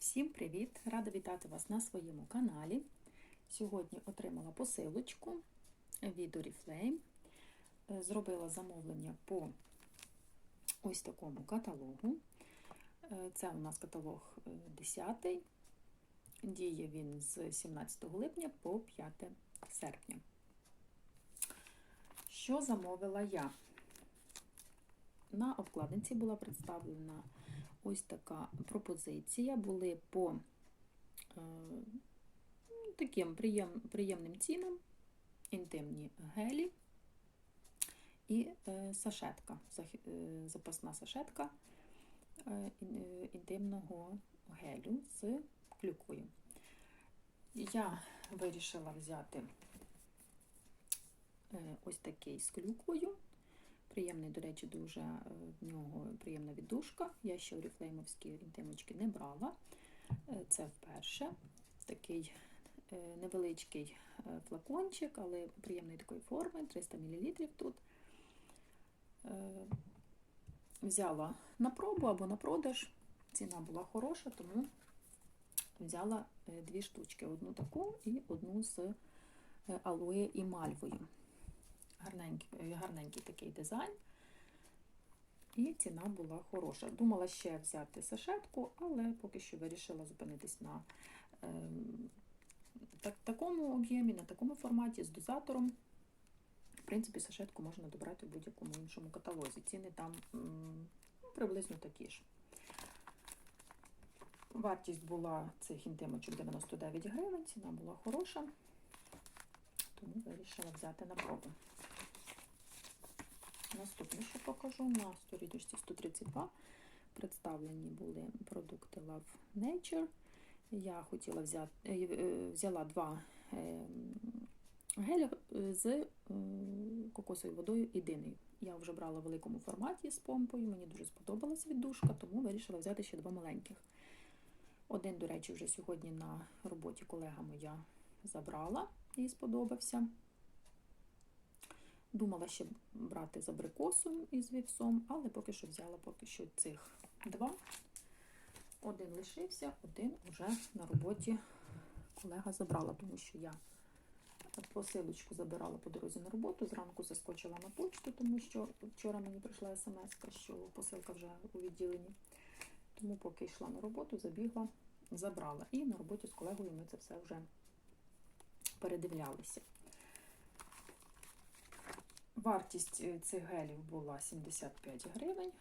Всім привіт! Рада вітати вас на своєму каналі. Сьогодні отримала посилочку від Oriflame. Е, Зробила замовлення по ось такому каталогу. Е, Це у нас каталог е, 10. Діє він з 17 липня по 5 серпня. Що замовила я? На обкладинці була представлена ось така пропозиція. Були по е, таким приєм, приємним цінам інтимні гелі і е, сашетка, е, запасна сашетка е, е, інтимного гелю з клюкою. Я вирішила взяти е, ось такий з клюквою. Приємний, до речі, дуже е, в нього приємна віддушка. Я ще оріфлеймовські інтимочки не брала. Е, Це вперше. Такий е, невеличкий флакончик, але приємної такої форми, 300 мл тут. Взяла на пробу або на продаж. Ціна була хороша, тому взяла дві штучки: одну таку і одну з алоє і мальвою гарненький, е, гарненький такий дизайн. І ціна була хороша. Думала ще взяти сашетку, але поки що вирішила зупинитись на ем, так, такому об'ємі, на такому форматі з дозатором. В принципі, сашетку можна добрати в будь-якому іншому каталозі. Ціни там м, приблизно такі ж. Вартість була цих інтимочок 99 гривень, ціна була хороша, тому вирішила взяти на пробу. Наступне, що покажу, на сторіночці 132 представлені були продукти Love Nature. Я хотіла взяти, е, е, взяла два е, геля з кокосовою водою і диною. Я вже брала в великому форматі з помпою, мені дуже сподобалась віддушка, тому вирішила взяти ще два маленьких. Один, до речі, вже сьогодні на роботі колега моя забрала, їй сподобався. Думала ще брати з абрикосом і з вівсом, але поки що взяла поки що цих два. Один лишився, один вже на роботі колега забрала, тому що я посилочку забирала по дорозі на роботу. Зранку заскочила на почту, тому що вчора мені прийшла смс, що посилка вже у відділенні. Тому поки йшла на роботу, забігла, забрала. І на роботі з колегою ми це все вже передивлялися. Вартість е, цих гелів була 75 гривень.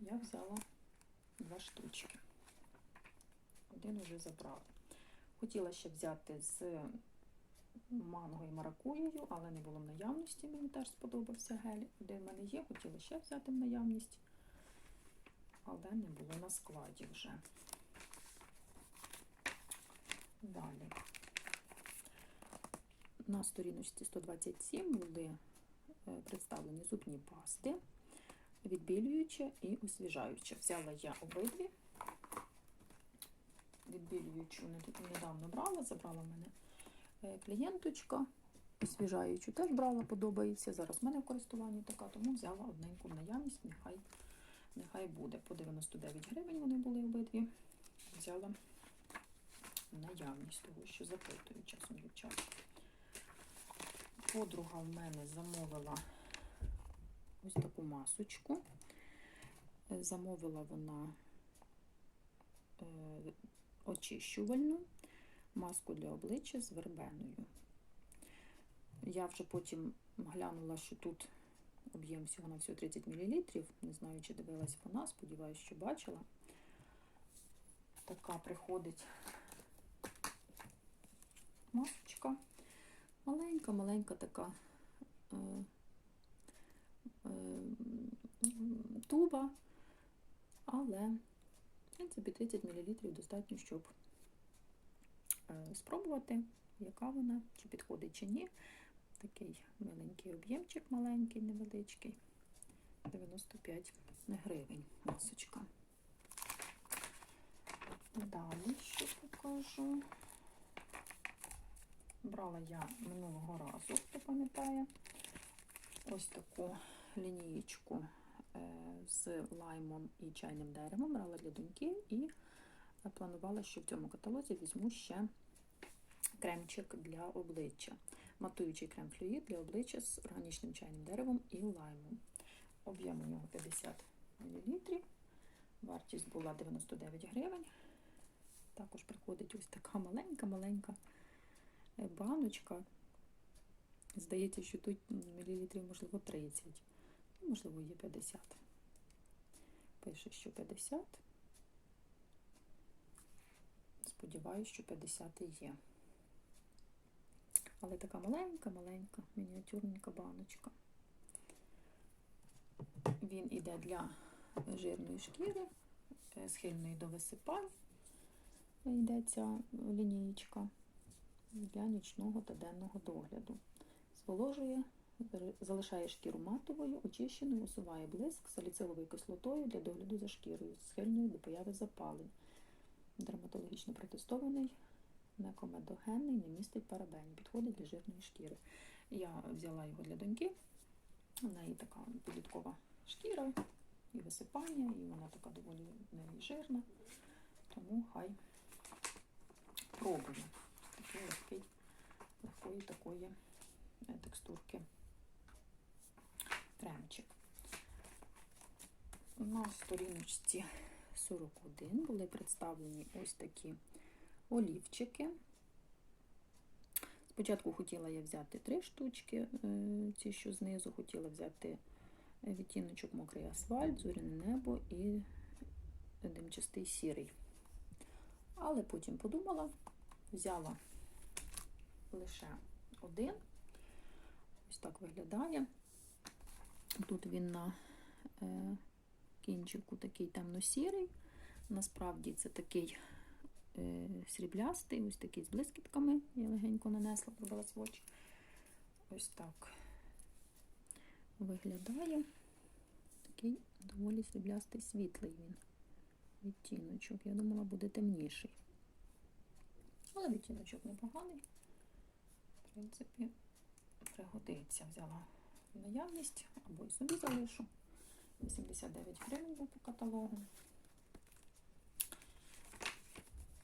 Я взяла два штучки. Один уже забрала. Хотіла ще взяти з манго і маракуєю, але не було в наявності. Мені теж сподобався гель. Один в мене є, хотіла ще взяти в наявність, але не було на складі вже. Далі. На сторіночці 127 були представлені зубні пасти, відбілююча і освіжаюча. Взяла я обидві. Відбілюючу недавно брала, забрала в мене е, клієнточка. Освіжаючу теж брала, подобається. Зараз в мене в користуванні така, тому взяла одненьку в наявність, нехай, нехай буде. По 99 гривень вони були обидві. Взяла наявність того, що запитую часом від часу. Подруга в мене замовила ось таку масочку. Е, Замовила вона е, очищувальну маску для обличчя з вербеною. Я вже потім глянула, що тут об'єм всього на всього 30 мл. Не знаю, чи дивилась вона, сподіваюся, що бачила. Така приходить масочка. Маленька, маленька така е, е, туба, але, в принципі, 30 мл достатньо, щоб е, спробувати, яка вона, чи підходить, чи ні. Такий маленький об'ємчик, маленький, невеличкий. 95 гривень масочка. Далі що покажу. Брала я минулого разу, хто пам'ятає, ось таку лінієчку е, з лаймом і чайним деревом. Брала для доньки і планувала, що в цьому каталозі візьму ще кремчик для обличчя. Матуючий крем-флюїд для обличчя з органічним чайним деревом і лаймом. Об'єм у нього 50 мл. Вартість була 99 гривень. Також приходить ось така маленька-маленька е, баночка. Здається, що тут мілілітрів, можливо, 30, ну, можливо, є 50. Пише, що 50. Сподіваюсь, що 50 і є. Але така маленька-маленька, мініатюрненька баночка. Він іде для жирної шкіри, е, схильної до висипань. Йде ця лінієчка для нічного та денного догляду. Зволожує, залишає шкіру матовою, очищеною, усуває блиск саліциловою кислотою для догляду за шкірою, схильною до появи запалень. Дерматологічно протестований, некомедогенний, не містить парабенів, підходить для жирної шкіри. Я взяла його для доньки. У неї така підліткова шкіра і висипання, і вона така доволі в неї жирна. Тому хай пробує. Такий легкий, легкої такої текстурки кремчик. На сторіночці 41 були представлені ось такі олівчики. Спочатку хотіла я взяти три штучки, е, ці, що знизу, хотіла взяти відтіночок мокрий асфальт, зоряне небо і димчастий сірий. Але потім подумала, взяла лише один. Ось так виглядає. Тут він на е, кінчику такий темно-сірий. Насправді це такий е, сріблястий, ось такий з блискітками. Я легенько нанесла, пробила сводч. Ось так виглядає. Такий доволі сріблястий світлий він. Відтіночок. Я думала, буде темніший. Але відтіночок непоганий. В принципі, пригодиться. Взяла наявність або й собі залишу. 89 гривень був по каталогу.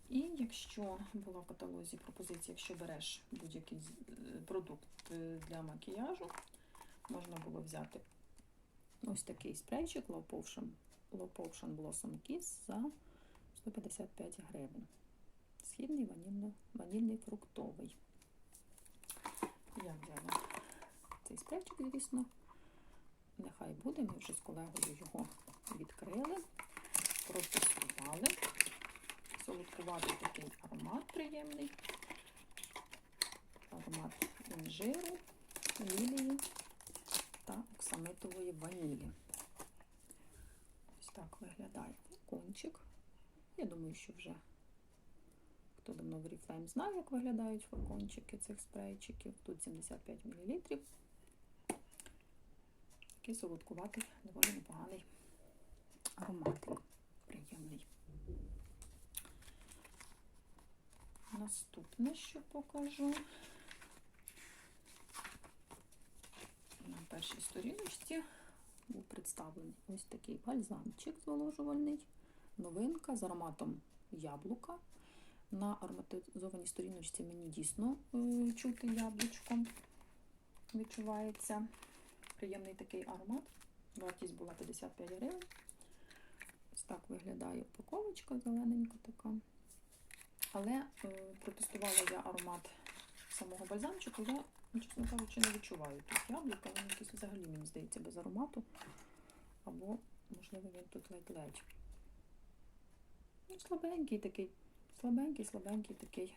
І якщо була в каталозі пропозиція, якщо береш будь-який продукт е, для макіяжу, можна було взяти ось такий спрейчик Low Potion, Low Blossom Kiss за 155 гривень. Східний ванільний фруктовий. Я взяла цей спрейчик, звісно. Нехай буде, ми вже з колегою його відкрили, протестували. Солодкуватий такий аромат приємний. Аромат інжиру, лілії та оксамитової ванілі. Ось так виглядає флакончик. Я думаю, що вже хто давно в Oriflame знає, як виглядають флакончики цих спрейчиків. Тут 75 мл. Такий солодкуватий, доволі непоганий ароматик. Приємний. Наступне, що покажу. На першій сторіночці був представлений ось такий бальзамчик зволожувальний, новинка з ароматом яблука. На ароматизованій сторіночці мені дійсно е, чути яблучком. Відчувається приємний такий аромат. Вартість була 55 гривень. Ось так виглядає упаковочка зелененька така. Але е, протестувала я аромат самого бальзамчику, я, чесно кажучи, не відчуваю тут яблука, він якийсь взагалі, мені здається, без аромату. Або, можливо, він тут ледь-ледь. Ну, слабенький такий, слабенький, слабенький такий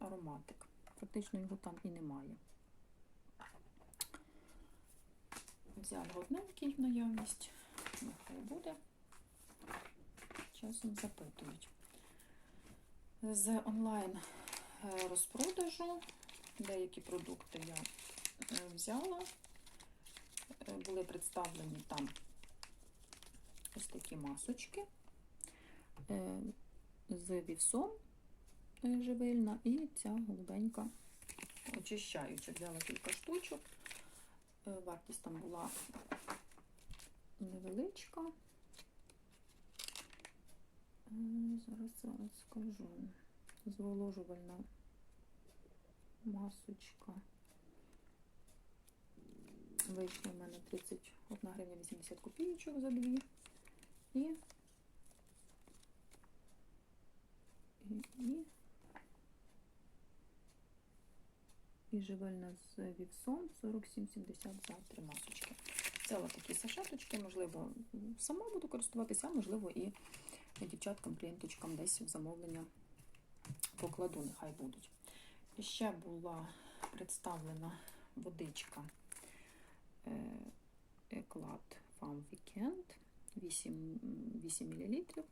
ароматик. Практично його там і немає. Взяла одненький наявність, нехай буде. Часом запитують. З онлайн е, розпродажу деякі продукти я е, взяла. Е, були представлені там ось такі масочки з вівсом живильна і ця голубенька очищаюча. Взяла кілька штучок. Вартість там була невеличка. зараз зараз скажу. Зволожувальна масочка. Вийшло в мене 31 гривня 80 копійочок за дві. І, і, і, живельна з вівсом 47,70 за три масочки. Взяла такі сашеточки, можливо, сама буду користуватися, а можливо, і дівчаткам, клієнточкам десь в замовлення покладу, нехай будуть. Ще була представлена водичка е, Еклад Farm Weekend 8, 8 мл.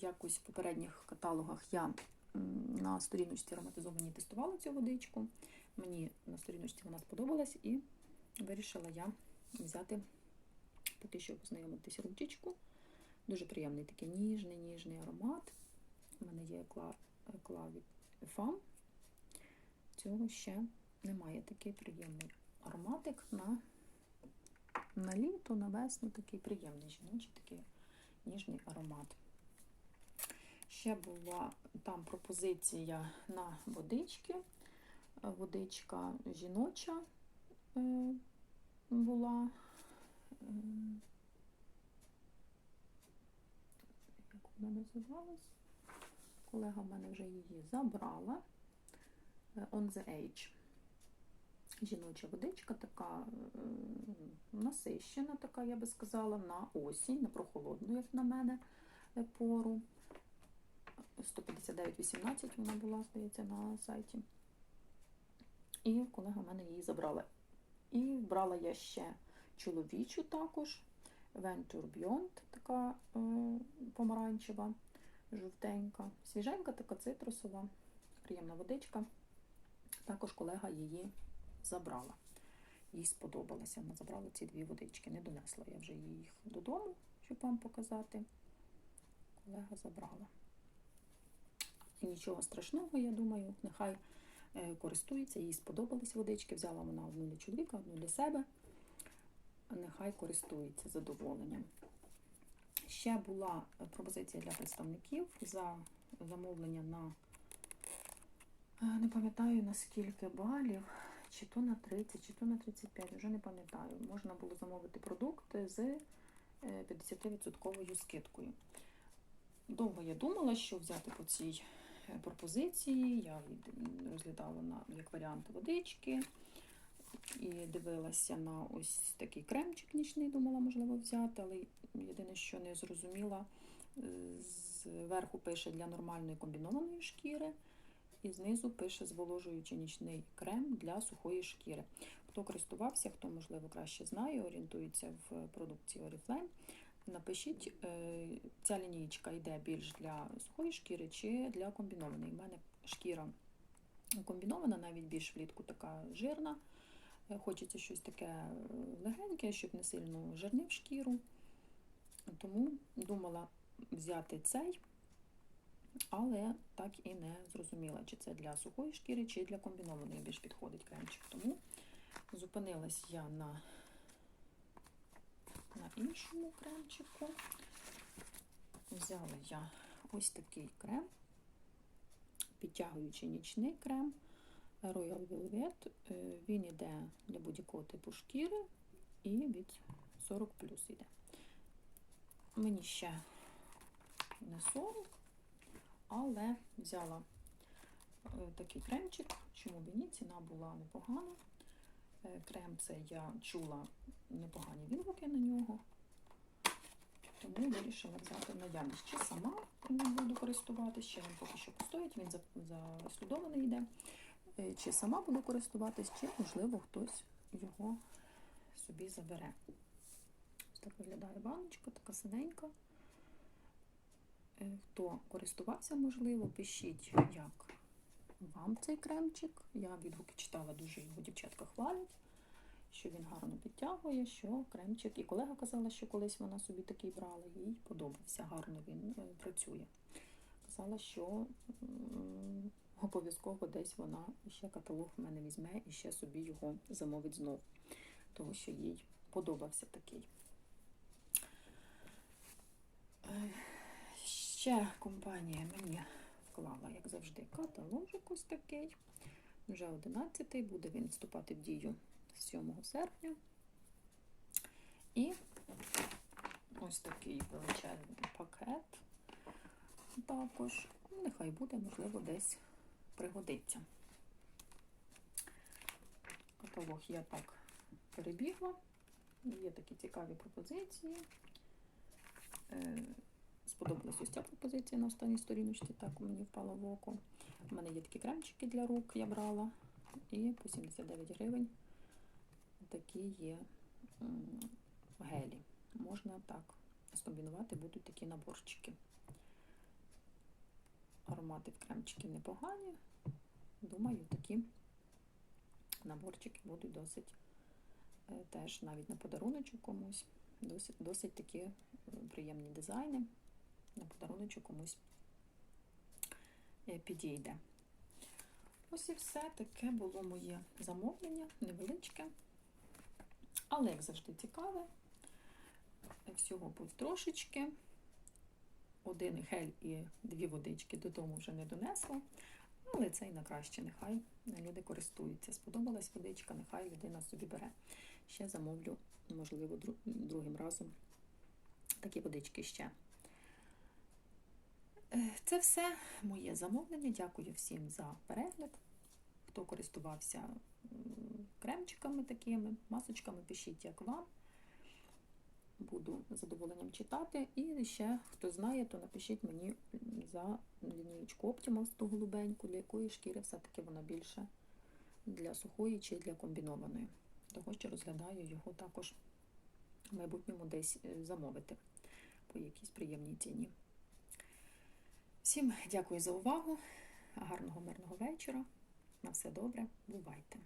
Якось в попередніх каталогах я на сторіночці ароматизованій тестувала цю водичку. Мені на сторіночці вона сподобалась і вирішила я взяти поки що познайомитися ручечку. Дуже приємний такий ніжний, ніжний аромат. У мене є екла фам. Цього ще немає такий приємний ароматик на, на літо, на весну, такий приємний жіночий, такий ніжний аромат. Ще була там пропозиція на водички. Е, Водичка жіноча е, була. е, Як вона називалась? Колега в мене вже її забрала. On the Age. Жіноча водичка така насищена, така, я би сказала, на осінь, на прохолодну, як на мене, пору. 159,18 вона була, здається, на сайті. І колега в мене її забрала. І брала я ще чоловічу також. Venture Beyond, така е, помаранчева, жовтенька, свіженька, така цитрусова, приємна водичка. Також колега її забрала. Їй сподобалося. Вона забрала ці дві водички. Не донесла я вже їх додому, щоб вам показати. Колега забрала. Нічого страшного, я думаю, нехай е, користується, їй сподобались водички. Взяла вона одну для чоловіка, одну для себе. Нехай користується задоволенням. Ще була пропозиція для представників за замовлення на е, не пам'ятаю на скільки балів, чи то на 30, чи то на 35, вже не пам'ятаю. Можна було замовити продукти з е, 50% скидкою. Довго я думала, що взяти по цій е, пропозиції. Я розглядала на як варіант водички і дивилася на ось такий кремчик нічний, думала, можливо, взяти, але єдине, що не зрозуміла, е, зверху пише для нормальної комбінованої шкіри, і знизу пише зволожуючий нічний крем для сухої шкіри. Хто користувався, хто, можливо, краще знає, орієнтується в продукції Oriflame, напишіть, е, ця лінієчка йде більш для сухої шкіри чи для комбінованої. У мене шкіра комбінована, навіть більш влітку така жирна. Е, Хочеться щось таке легеньке, щоб не сильно жирнив шкіру. Тому думала взяти цей, але так і не зрозуміла, чи це для сухої шкіри, чи для комбінованої більш підходить кремчик. Тому зупинилась я на, на іншому кремчику. Взяла я ось такий крем, підтягуючий нічний крем. Royal Velvet. Е, Він йде для будь-якого типу шкіри і від 40 плюс йде. Мені ще не 40, але взяла е, такий кремчик, чому б ні, ціна була непогана. Е, Крем це я чула непогані відгуки на нього. Тому вирішила взяти наявність. Чи сама буду користуватися, ще він поки що постоїть, він заслідований йде. Е, Чи сама буду користуватись, чи, можливо, хтось його собі забере. Ось так виглядає баночка, така синенька. Е, Хто користувався, можливо, пишіть, як вам цей кремчик. Я відгуки читала, дуже його дівчатка хвалять, що він гарно підтягує, що кремчик. І колега казала, що колись вона собі такий брала, їй подобався, гарно він е, працює. Казала, що обов'язково десь вона ще каталог в мене візьме і ще собі його замовить знов, тому що їй подобався такий. Е, Ще компанія мені вклала, як завжди, каталожик ось такий. Вже 11-й, буде він вступати в дію 7 серпня. І ось такий величезний пакет також. Ну, Нехай буде, можливо, десь пригодиться. Каталог я так перебігла. Є такі цікаві пропозиції. Сподобалась ось ця пропозиція на останній сторіночці, так мені впало в око. У мене є такі кремчики для рук, я брала. І по 79 гривень такі є гелі. Можна так скомбінувати, будуть такі наборчики. Аромати в кремчики непогані. Думаю, такі наборчики будуть досить е, теж навіть на подаруночок комусь. Досить, досить такі е, приємні дизайни. На подаруночок комусь е, підійде. Ось і все. Таке було моє замовлення, невеличке. Але, як завжди, цікаве. Всього трошечки. Один гель і дві водички додому вже не донесла. Але це і на краще, нехай люди користуються. Сподобалась водичка, нехай людина собі бере. Ще замовлю, можливо, другим разом такі водички ще. Е, Це все моє замовлення. Дякую всім за перегляд. Хто користувався кремчиками такими, масочками, пишіть, як вам. Буду з задоволенням читати. І ще, хто знає, то напишіть мені за лінієчку Optimus, ту голубеньку, для якої шкіри все-таки вона більше для сухої чи для комбінованої. Того, що розглядаю його також в майбутньому десь е, замовити по якійсь приємній ціні. Всім дякую за увагу. Гарного мирного вечора. На все добре. Бувайте!